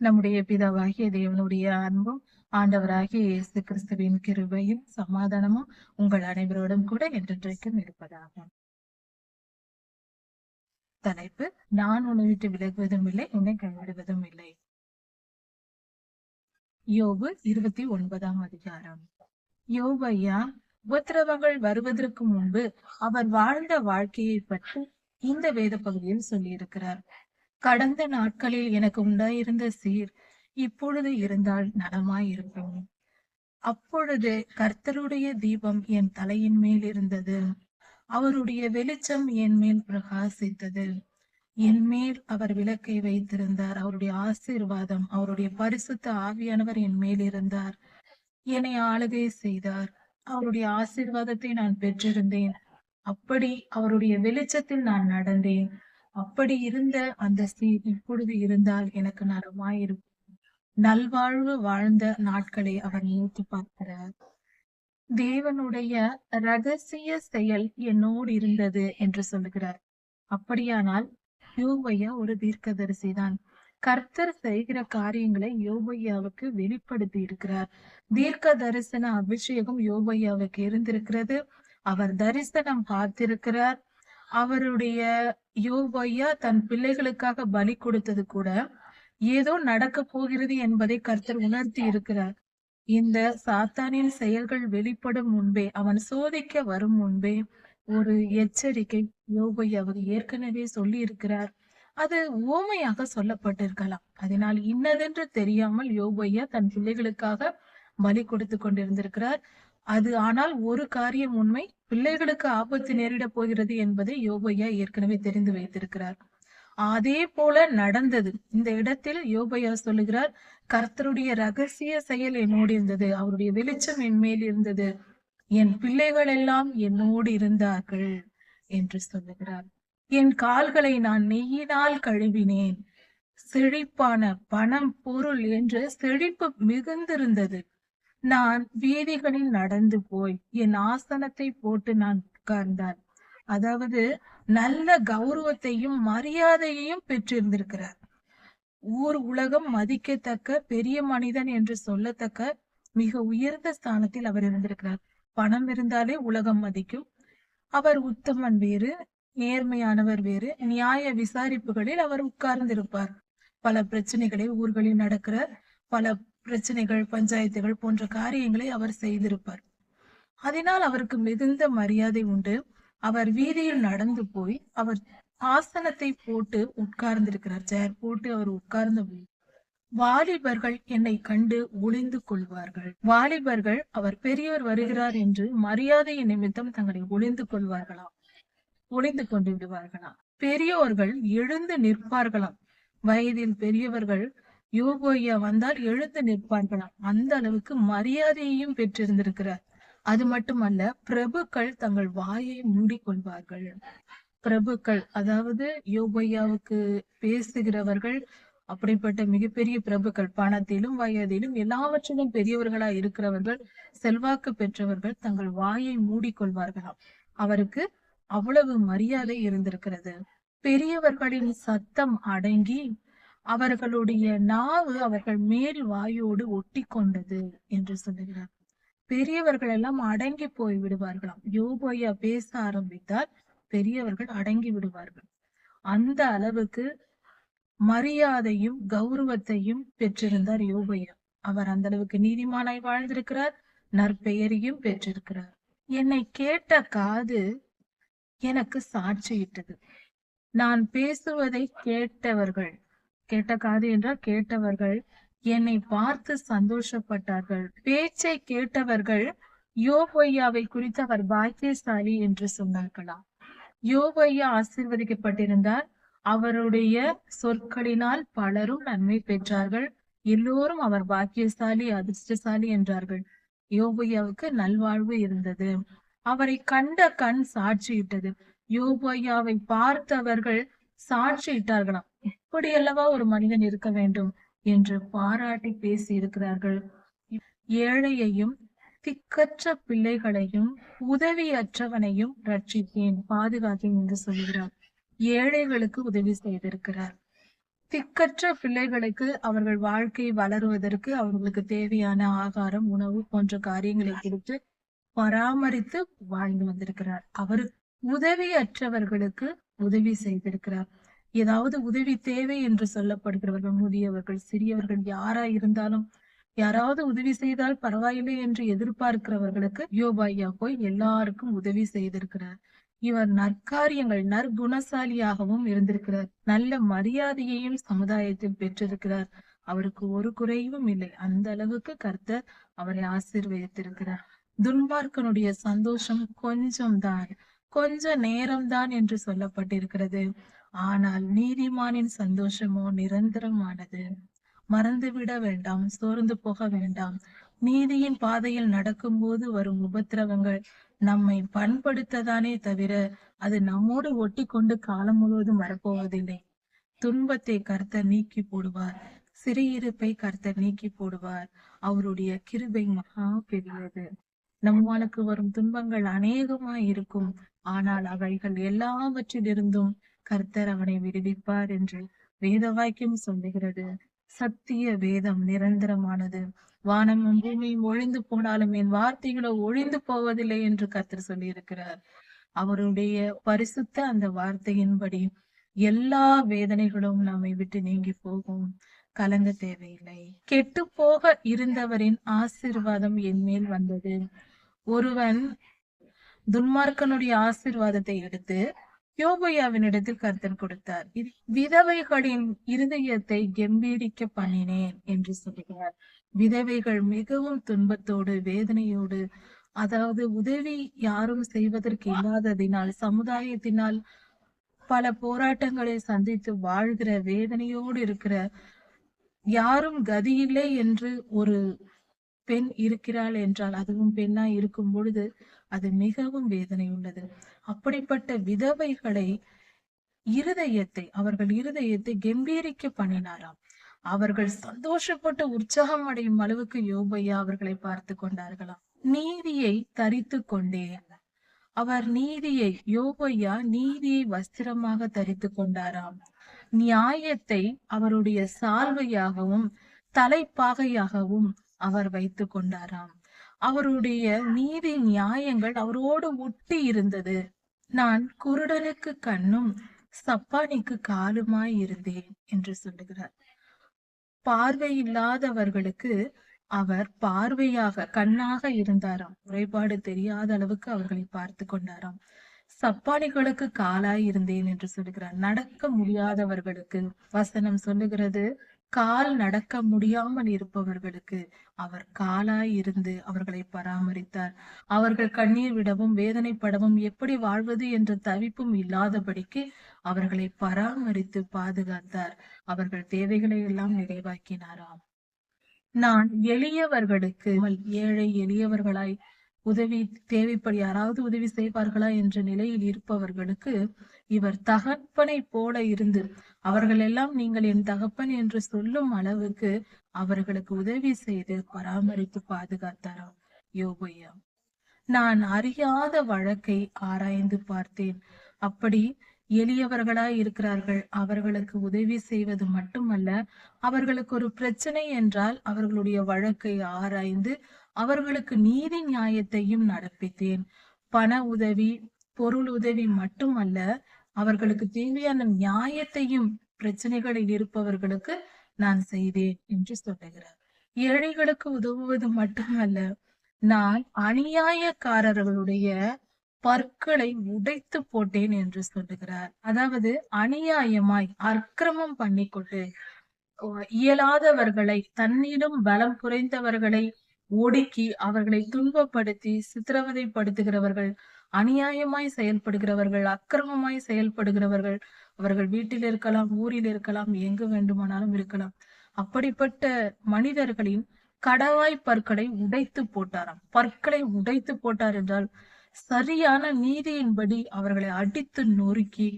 நம்முடைய பிதாவாகிய தேவனுடைய அன்பும் ஆண்டவராகிய இயேசு கிறிஸ்துவின் கிருபையும் சமாதானமும் உங்கள் அனைவரோடும் கூட என்றென்றைக்கும் இருப்பதாக. தலைப்பு நான் உன்னை விட்டு விலகுவதும் இல்லை உன்னை கைவிடுவதும் இல்லை. யோபு இருபத்தி ஒன்பதாம் அதிகாரம். யோபு ஐயா உபத்திரவங்கள் வருவதற்கு முன்பு அவர் வாழ்ந்த வாழ்க்கையை பற்றி இந்த வேத பகுதியில் சொல்லியிருக்கிறார். கடந்த நாட்களில் எனக்கு உண்டாயிருந்த சீர் இப்பொழுது இருந்தால் நலமாயிருக்கும். அப்பொழுது கர்த்தருடைய தீபம் என் தலையின் மேல் இருந்தது. அவருடைய வெளிச்சம் என் மேல் பிரகாசித்தது. என் மேல் அவர் விளக்கை வைத்திருந்தார். அவருடைய ஆசீர்வாதம் அவருடைய பரிசுத்த ஆவியானவர் என் மேல் இருந்தார். என்னை ஆளுகை செய்தார். அவருடைய ஆசீர்வாதத்தை நான் பெற்றிருந்தேன். அப்படி அவருடைய வெளிச்சத்தில் நான் நடந்தேன். அப்படி இருந்த அந்த சீர் இப்பொழுது இருந்தால் எனக்கு நலமாயிருக்கும் நல்வாழ்வு வாழ்ந்த நாட்களை அவர் நினைத்து பார்க்கிறார். தேவனுடைய ரகசிய செயல் என்னோடு இருந்தது என்று சொல்லுகிறார். அப்படியானால் யோபையா ஒரு தீர்க்கதரிசி தான் கர்த்தர் செய்கிற காரியங்களை யோபையாவுக்கு வெளிப்படுத்தி இருக்கிறார் தீர்க்க தரிசன அபிஷேகம் யோபையாவுக்கு இருந்திருக்கிறது. அவர் தரிசனம் பார்த்திருக்கிறார். அவருடைய யோபையா தன் பிள்ளைகளுக்காக பலி கொடுத்தது கூட ஏதோ நடக்க போகிறது என்பதை கர்த்தர் உணர்த்தி இருக்கிறார். இந்த சாத்தானின் செயல்கள் வெளிப்படும் முன்பே அவன் சோதிக்க வரும் முன்பே ஒரு எச்சரிக்கை யோபை அவர் ஏற்கனவே சொல்லி இருக்கிறார் அது ஓமையாக சொல்லப்பட்டிருக்கலாம். அதனால் இன்னதென்று தெரியாமல் யோபையா தன் பிள்ளைகளுக்காக பலி கொடுத்து கொண்டிருந்திருக்கிறார். அது ஆனால் ஒரு காரியம் உண்மை பிள்ளைகளுக்கு ஆபத்து நேரிட போகிறது என்பதை யோபையா ஏற்கனவே தெரிந்து வைத்திருக்கிறார். அதே போல நடந்தது. இந்த இடத்தில் யோபையா சொல்லுகிறார் கர்த்தருடைய ரகசிய செயல் என்னோடு இருந்தது. அவருடைய வெளிச்சம் என் மேல் இருந்தது. என் பிள்ளைகள் எல்லாம் என்னோடு இருந்தார்கள் என்று சொல்லுகிறார். என் கால்களை நான் நெய்யினால் கழுவினேன். செழிப்பான பணம் பொருள் என்று செழிப்பு மிகுந்திருந்தது. நான் வீதிகளில் நடந்து போய் என் ஆசனத்தை போட்டு நான் உட்கார்ந்தார். அதாவது நல்ல கௌரவத்தையும் மரியாதையையும் பெற்றிருந்திருக்கிறார். ஊர் உலகம் மதிக்கத்தக்க பெரிய மனிதன் என்று சொல்லத்தக்க மிக உயர்ந்த ஸ்தானத்தில் அவர் இருந்திருக்கிறார். பணம் இருந்தாலே உலகம் மதிக்கும். அவர் உத்தமன் வேறு நேர்மையானவர் வேறு நியாய விசாரிப்புகளில் அவர் உட்கார்ந்திருப்பார். பல பிரச்சனைகளை ஊர்களில் நடக்கிற பல பிரச்சனைகள் பஞ்சாயத்துகள் போன்ற காரியங்களை அவர் செய்திருப்பார். அதனால் அவருக்கு மிகுந்த மரியாதை உண்டு. அவர் வீதியில் நடந்து போய் அவர் ஆசனத்தை போட்டு உட்கார்ந்திருக்கிறார். சேர் போட்டு அவர் உட்கார்ந்த வாலிபர்கள் என்னை கண்டு ஒளிந்து கொள்வார்கள். வாலிபர்கள் அவர் பெரியவர் வருகிறார் என்று மரியாதையை நிமித்தம் தங்களை ஒளிந்து கொள்வார்களாம். ஒளிந்து கொண்டு விடுவார்களாம். பெரியோர்கள் எழுந்து நிற்பார்களாம். வயதில் பெரியவர்கள் யோகோயா வந்தால் எழுந்து நிற்பார்களாம் அந்த அளவுக்கு மரியாதையையும் பெற்றிருந்திருக்கிறார். அது மட்டுமல்ல பிரபுக்கள் தங்கள் வாயை மூடிக்கொள்வார்கள். பிரபுக்கள் அதாவது யோகையாவுக்கு பேசுகிறவர்கள் அப்படிப்பட்ட மிகப்பெரிய பிரபுக்கள் பணத்திலும் வயதிலும் எல்லாவற்றிலும் பெரியவர்களா இருக்கிறவர்கள் செல்வாக்கு பெற்றவர்கள் தங்கள் வாயை மூடிக்கொள்வார்களாம் அவருக்கு அவ்வளவு மரியாதை இருந்திருக்கிறது. பெரியவர்களின் சத்தம் அடங்கி அவர்களுடைய நாவு அவர்கள் மேல் வாயோடு ஒட்டி கொண்டது என்று சொல்லுகிறார். பெரியவர்கள் எல்லாம் அடங்கி போய் விடுவார்களாம். யோபோயா பேச ஆரம்பித்தால் பெரியவர்கள் அடங்கி விடுவார்கள். அந்த அளவுக்கு மரியாதையும் கௌரவத்தையும் பெற்றிருந்தார் யோபையா அவர் அந்த அளவுக்கு நீதிமானாய் வாழ்ந்திருக்கிறார் நற்பெயரையும் பெற்றிருக்கிறார். என்னை கேட்ட காது எனக்கு சாட்சியிட்டது. நான் பேசுவதை கேட்டவர்கள் கேட்ட காது என்றால் கேட்டவர்கள் என்னை பார்த்து சந்தோஷப்பட்டார்கள். பேச்சை கேட்டவர்கள் யோபொய்யாவை குறித்து அவர் பாக்கியசாலி என்று சொன்னார்களாம் யோபொய்யா ஆசீர்வதிக்கப்பட்டிருந்தார் அவருடைய சொற்களினால் பலரும் நன்மை பெற்றார்கள். எல்லோரும் அவர் பாக்கியசாலி அதிர்ஷ்டசாலி என்றார்கள். யோபையாவுக்கு நல்வாழ்வு இருந்தது. அவரை கண்ட கண் சாட்சியிட்டது. யோபையாவை பார்த்தவர்கள் சாட்சியிட்டார்களாம். இப்படியல்லவா ஒரு மனிதன் இருக்க வேண்டும் என்று பாராட்டி பேசி இருக்கிறார்கள். ஏழையையும் திக்கற்ற பிள்ளைகளையும் உதவியற்றவனையும் ரட்சித்தேன் பாதுகாத்தேன் என்று சொல்கிறார். ஏழைகளுக்கு உதவி செய்திருக்கிறார். திக்கற்ற பிள்ளைகளுக்கு அவர்கள் வாழ்க்கை வளருவதற்கு அவர்களுக்கு தேவையான ஆகாரம் உணவு போன்ற காரியங்களை கொடுத்து பராமரித்து வாழ்ந்து வந்திருக்கிறார். அவர் உதவியற்றவர்களுக்கு உதவி செய்திருக்கிறார். ஏதாவது உதவி தேவை என்று சொல்லப்படுகிறவர்கள் முதியவர்கள் சிறியவர்கள் யாரா இருந்தாலும் யாராவது உதவி செய்தால் பரவாயில்லை என்று எதிர்பார்க்கிறவர்களுக்கு யோபாயா போய் எல்லாருக்கும் உதவி செய்திருக்கிறார். இவர் நற்காரியங்கள் நற்குணசாலியாகவும் இருந்திருக்கிறார். நல்ல மரியாதையையும் சமுதாயத்தில் பெற்றிருக்கிறார். அவருக்கு ஒரு குறைவும் இல்லை. அந்த அளவுக்கு கர்த்தர் அவரை ஆசீர்வதித்திருக்கிறார். துன்பார்க்கனுடைய சந்தோஷம் கொஞ்சம் தான் கொஞ்ச நேரம்தான் என்று சொல்லப்பட்டிருக்கிறது. ஆனால் நீதிமானின் சந்தோஷமோ நிரந்தரமானது. மறந்துவிட வேண்டாம் சோர்ந்து போக வேண்டாம். நீதியின் பாதையில் நடக்கும்போது வரும் உபத்திரவங்கள் நம்மை பண்படுத்ததானே தவிர அது நம்மோடு ஒட்டி கொண்டு காலம் முழுவதும் வரப்போவதில்லை. துன்பத்தை கர்த்தர் நீக்கி போடுவார். சிறையிருப்பை கர்த்தர் நீக்கி போடுவார். அவருடைய கிருபை மகா பெரியது. நம்மளுக்கு வரும் துன்பங்கள் அநேகமாய் இருக்கும். ஆனால் அவைகள் எல்லாவற்றிலிருந்தும் கர்த்தர் அவனை விடுவிப்பார் என்று வேத வாக்கியம் சொல்லுகிறது. சத்திய வேதம் நிரந்தரமானது. வானமும் பூமியும் ஒழிந்து போனாலும் என் வார்த்தைகளோ ஒழிந்து போவதில்லை என்று கர்த்தர் சொல்லியிருக்கிறார். அவருடைய பரிசுத்த அந்த வார்த்தையின்படி எல்லா வேதனைகளும் நம்மை விட்டு நீங்கி போகும். கலங்க தேவையில்லை. கெட்டு போக இருந்தவரின் ஆசிர்வாதம் என் மேல் வந்தது. ஒருவன் துன்மார்க்கனுடைய ஆசிர்வாதத்தை எடுத்து யோபையாவினிடத்தில் கர்த்தர் கொடுத்தார். விதவைகளின் இருதயத்தை கம்பீரிக்க பண்ணினேன் என்று சொல்கிறார் விதவைகள் மிகவும் துன்பத்தோடு வேதனையோடு அதாவது உதவி யாரும் செய்வதற்கு இல்லாததினால் சமுதாயத்தினால் பல போராட்டங்களை சந்தித்து வாழ்கிற வேதனையோடு இருக்கிற யாரும் கதியில்லை என்று ஒரு பெண் இருக்கிறாள் என்றால் அதுவும் பெண்ணா இருக்கும் பொழுது அது மிகவும் வேதனை உள்ளது அப்படிப்பட்ட விதவைகளை இருதயத்தை அவர்கள் இருதயத்தை கம்பீரிக்க பண்ணினாராம். அவர்கள் சந்தோஷப்பட்டு உற்சாகம் அடையும் அளவுக்கு யோபையா அவர்களை பார்த்து கொண்டார்களாம். நீதியை தரித்து கொண்டே அவர் நீதியை யோபையா நீதியை வஸ்திரமாக தரித்து கொண்டாராம். நியாயத்தை அவருடைய சால்வையாகவும் தலைப்பாகையாகவும் அவர் வைத்து கொண்டாராம். அவருடைய நீதி நியாயங்கள் அவரோடு ஒட்டி இருந்தது. நான் குருடனுக்கு கண்ணும் சப்பானிக்கு காலுமாய் இருந்தேன் என்று சொல்லுகிறார். பார்வை இல்லாதவர்களுக்கு அவர் பார்வையாக கண்ணாக இருந்தாராம். குறைபாடு தெரியாத அளவுக்கு அவர்களை பார்த்து கொண்டாராம். சப்பானிகளுக்கு காலாய் இருந்தேன் என்று சொல்லுகிறார். நடக்க முடியாதவர்களுக்கு வசனம் சொல்லுகிறது. கால் நடக்க முடியாமல் இருப்பவர்களுக்கு அவர் காலாய் இருந்து அவர்களை பராமரித்தார். அவர்கள் கண்ணீர் விடவும் வேதனைப்படவும் எப்படி வாழ்வது என்ற தவிப்பும் இல்லாதபடிக்கு அவர்களை பராமரித்து பாதுகாத்தார். அவர்கள் தேவைகளை எல்லாம் நிறைவாக்கினாராம். நான் எளியவர்களுக்கு ஏழை எளியவர்களாய் உதவி தேவைப்படி யாராவது உதவி செய்வார்களா என்ற நிலையில் இருப்பவர்களுக்கு இவர் தகப்பனை போல இருந்து அவர்கள் எல்லாம் நீங்கள் என் தகப்பன் என்று சொல்லும் அளவுக்கு அவர்களுக்கு உதவி செய்து பராமரித்து பாதுகாத்தாராம். யோகையா நான் அறியாத வழக்கை ஆராய்ந்து பார்த்தேன். அப்படி எளியவர்களாய் இருக்கிறார்கள். அவர்களுக்கு உதவி செய்வது மட்டுமல்ல அவர்களுக்கு ஒரு பிரச்சனை என்றால் அவர்களுடைய வழக்கை ஆராய்ந்து அவர்களுக்கு நீதி நியாயத்தையும் நடப்பித்தேன். பண உதவி பொருள் உதவி மட்டுமல்ல அவர்களுக்கு தேவையான நியாயத்தையும் பிரச்சனைகளில் இருப்பவர்களுக்கு நான் செய்தேன் என்று சொல்லுகிறார். ஏழைகளுக்கு உதவுவது மட்டுமல்ல நான் அநியாயக்காரர்களுடைய பற்களை உடைத்து போட்டேன் என்று சொல்லுகிறார். அதாவது அநியாயமாய் அக்கிரமம் பண்ணிக்கொண்டு இயலாதவர்களை தன்னிடம் பலம் குறைந்தவர்களை ஒடுக்கி அவர்களை துன்பப்படுத்தி சித்திரவதைப்படுத்துகிறவர்கள் அநியாயமாய் செயல்படுகிறவர்கள் அக்கிரமமாய் செயல்படுகிறவர்கள் அவர்கள் வீட்டில் இருக்கலாம் ஊரில் இருக்கலாம் எங்கு வேண்டுமானாலும் இருக்கலாம். அப்படிப்பட்ட மனிதர்களின் கடவாய் பற்களை உடைத்து போட்டாராம். பற்களை உடைத்து போட்டார் என்றால் சரியான நீதியின்படி அவர்களை அடித்து நொறுக்கி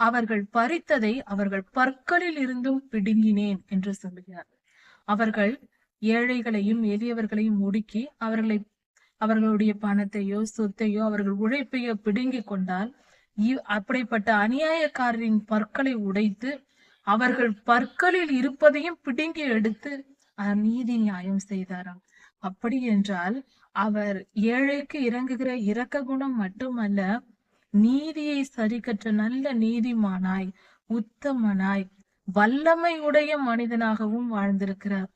அவர்கள் பறித்ததை அவர்கள் பற்களில் இருந்தும் பிடுங்கினேன் என்று சொல்லுகிறார். அவர்கள் ஏழைகளையும் எளியவர்களையும் ஒடுக்கி அவர்களை அவர்களுடைய பணத்தையோ சொத்தையோ அவர்கள் உழைப்பையோ பிடுங்கி கொண்டால் அப்படிப்பட்ட அநியாயக்காரரின் பற்களை உடைத்து அவர்கள் பற்களில் இருப்பதையும் பிடுங்கி எடுத்து நீதி நியாயம் செய்தாராம். அப்படி என்றால் அவர் ஏழைக்கு இறங்குகிற இரக்க குணம் மட்டுமல்ல நீதியை சரிக்கற்ற நல்ல நீதிமானாய் உத்தமனாய் வல்லமையுடைய மனிதனாகவும் வாழ்ந்திருக்கிறார்.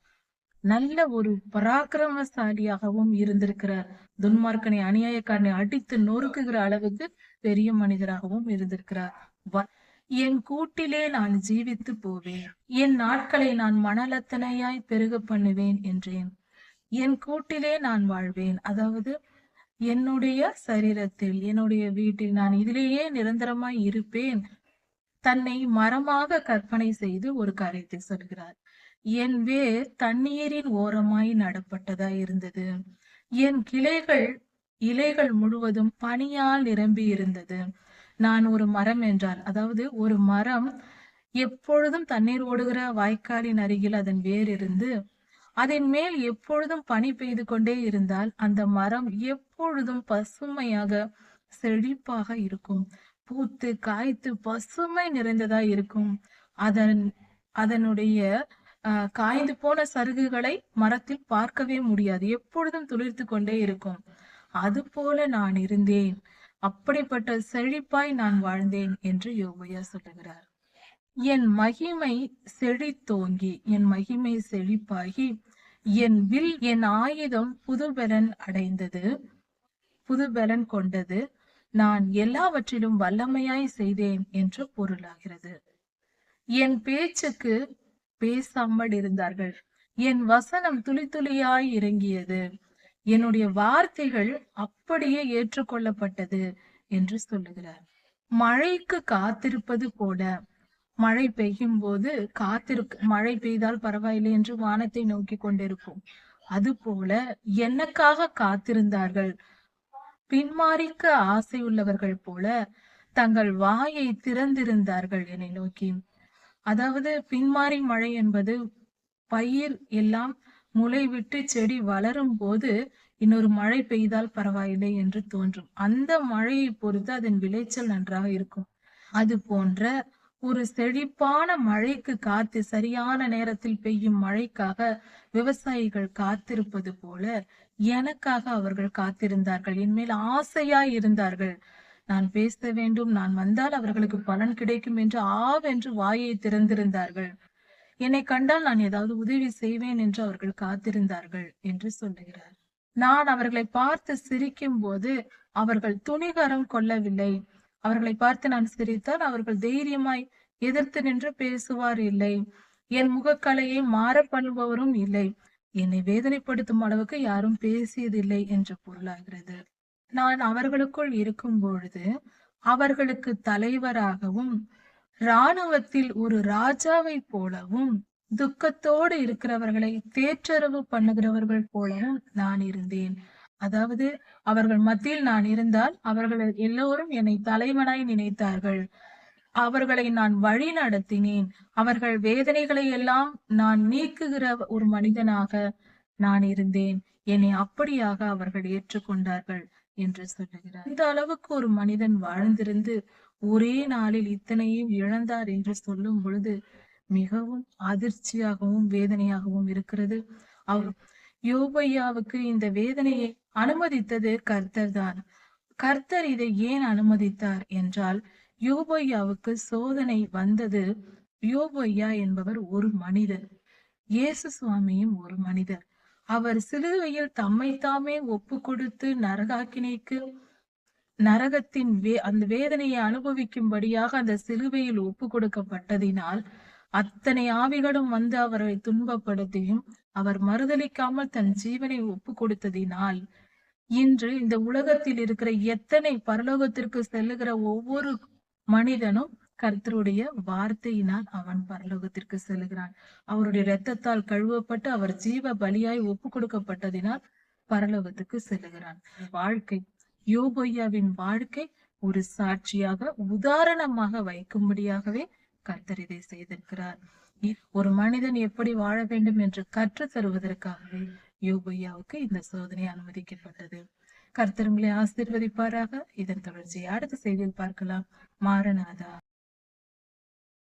நல்ல ஒரு பராக்கிரமசாலியாகவும் இருந்திருக்கிறார். துன்மார்க்கனை அநியாயக்காரனை அடித்து நொறுக்குகிற அளவுக்கு பெரிய மனிதராகவும் இருந்திருக்கிறார். என் கூட்டிலே நான் ஜீவித்து போவேன். என் நாட்களை நான் மணலத்தனையாய் பெருக பண்ணுவேன் என்றேன். என் கூட்டிலே நான் வாழ்வேன். அதாவது என்னுடைய சரீரத்தில் என்னுடைய வீட்டில் நான் இதிலேயே நிரந்தரமாய் இருப்பேன். தன்னை மரமாக கற்பனை செய்து ஒரு காரியத்தை சொல்கிறார். என் வேர் தண்ணீரின் ஓரமாய் நடப்பட்டதா இருந்தது. என் கிளைகள் இலைகள் முழுவதும் பனியால் நிரம்பி இருந்தது. நான் ஒரு மரம் என்றால் அதாவது ஒரு மரம் எப்பொழுதும் தண்ணீர் ஓடுகிற வாய்க்காலின் அருகில் அதன் வேர் இருந்து அதன் மேல் எப்பொழுதும் பனி பெய்து கொண்டே இருந்தால் அந்த மரம் எப்பொழுதும் பசுமையாக செழிப்பாக இருக்கும். பூத்து காய்த்து பசுமை நிறைந்ததா இருக்கும். அதன் அதனுடைய காய்ந்து போன சருகுகளை மரத்தில் பார்க்கவே முடியாது. எப்பொழுதும் துளிர்த்து கொண்டே இருக்கும். அது போல நான் இருந்தேன். அப்படிப்பட்ட செழிப்பாய் நான் வாழ்ந்தேன் என்று யோகையா சொல்லுகிறார். என் மகிமை செழித்தோங்கி என் மகிமை செழிப்பாகி என் வில் என் ஆயுதம் புதுபலன் அடைந்தது புதுபலன் கொண்டது நான் எல்லாவற்றிலும் வல்லமையாய் செய்தேன் என்று பொருளாகிறது. என் பேச்சுக்கு பேசாமல் இருந்தார்கள். என் வசனம் துளி துளியாய் இறங்கியது. என்னுடைய வார்த்தைகள் அப்படியே ஏற்றுக்கொள்ளப்பட்டது என்று சொல்லுகிறார். மழைக்கு காத்திருப்பது போல. மழை பெய்யும் போது காத்திருக்க மழை பெய்தால் பரவாயில்லை என்று வானத்தை நோக்கி கொண்டிருக்கும் அது போல எனக்காக காத்திருந்தார்கள்? பின்மாறிக்க ஆசை உள்ளவர்கள் போல தங்கள் வாயை திறந்திருந்தார்கள் என்னை நோக்கி. அதாவது பின்மாறி மழை என்பது பயிர் எல்லாம் முளை விட்டு செடி வளரும் போது இன்னொரு மழை பெய்தால் பரவாயில்லை என்று தோன்றும். அந்த மழையை பொறுத்து அதன் விளைச்சல் நன்றாக இருக்கும். அது போன்ற ஒரு செழிப்பான மழைக்கு காத்து சரியான நேரத்தில் பெய்யும் மழைக்காக விவசாயிகள் காத்திருப்பது போல எனக்காக அவர்கள் காத்திருந்தார்கள். என்மேல் ஆசையாய் இருந்தார்கள். நான் பேச வேண்டும். நான் வந்தால் அவர்களுக்கு பலன் கிடைக்கும் என்று ஆவென்று வாயை திறந்திருந்தார்கள். என்னை கண்டால் நான் ஏதாவது உதவி செய்வேன் என்று அவர்கள் காத்திருந்தார்கள் என்று சொல்லுகிறார். நான் அவர்களை பார்த்து சிரிக்கும் போது அவர்கள் துணிகரம் கொள்ளவில்லை. அவர்களை பார்த்து நான் சிரித்தால் அவர்கள் தைரியமாய் எதிர்த்து நின்று பேசுவார் இல்லை. என் முகக்கலையை மாற பண்ணுபவரும் இல்லை. என்னை வேதனைப்படுத்தும் அளவுக்கு யாரும் பேசியதில்லை என்று பொருளாகிறது. நான் அவர்களுக்குள் இருக்கும் பொழுது அவர்களுக்கு தலைவராகவும் இராணுவத்தில் ஒரு ராஜாவை போலவும் துக்கத்தோடு இருக்கிறவர்களை தேற்றரவு பண்ணுகிறவர்கள் போலவும் நான் இருந்தேன். அதாவது அவர்கள் மத்தியில் நான் இருந்தால் அவர்கள் எல்லோரும் என்னை தலைவனாய் நினைத்தார்கள். அவர்களை நான் வழி நடத்தினேன். அவர்கள் வேதனைகளை எல்லாம் நான் நீக்குகிற ஒரு மனிதனாக நான் இருந்தேன். என்னை அப்படியாக அவர்கள் ஏற்றுக்கொண்டார்கள் என்று சொல்லுகிறார். இந்த அளவுக்கு ஒரு மனிதன் வாழ்ந்திருந்து ஒரே நாளில் இத்தனையும் இழந்தார் என்று சொல்லும் பொழுது மிகவும் அதிர்ச்சியாகவும் வேதனையாகவும் இருக்கிறது. அவர் யோபையாவுக்கு இந்த வேதனையை அனுமதித்தது கர்த்தர் தான். கர்த்தர் இதை ஏன் அனுமதித்தார் என்றால் யோபையாவுக்கு சோதனை வந்தது. யோபொய்யா என்பவர் ஒரு மனிதர். இயேசு சுவாமியும் ஒரு மனிதர். அவர் சிலுவையில் தம்மை தாமே ஒப்பு கொடுத்து நரகாக்கினைக்கு நரகத்தின் வே அந்த வேதனையை அனுபவிக்கும்படியாக அந்த சிலுவையில் ஒப்பு கொடுக்கப்பட்டதினால் அத்தனை ஆவிகளும் வந்து அவரை துன்பப்படுத்தியும் அவர் மறுதலிக்காமல் தன் ஜீவனை ஒப்பு கொடுத்ததினால் இன்று இந்த உலகத்தில் இருக்கிற எத்தனை பரலோகத்திற்கு செல்லுகிற ஒவ்வொரு மனிதனும் கர்த்தருடைய வார்த்தையினால் அவன் பரலோகத்திற்கு செல்லுகிறான் அவருடைய இரத்தத்தால் கழுவப்பட்டு அவர் ஜீவ பலியாய் ஒப்பு கொடுக்கப்பட்டதினால் பரலோகத்துக்கு செல்லுகிறான் வாழ்க்கை யோபையாவின் வாழ்க்கை ஒரு சாட்சியாக உதாரணமாக வைக்கும்படியாகவே கர்த்தர் இதை செய்திருக்கிறார். இ- ஒரு மனிதன் எப்படி வாழ வேண்டும் என்று கற்று தருவதற்காகவே யோபையாவுக்கு இந்த சோதனை அனுமதிக்கப்பட்டது. கர்த்தர் ஆசிர்வதிப்பாராக. இதன் தொடர்ச்சியை அடுத்த செய்தியில் பார்க்கலாம். மாரநாதா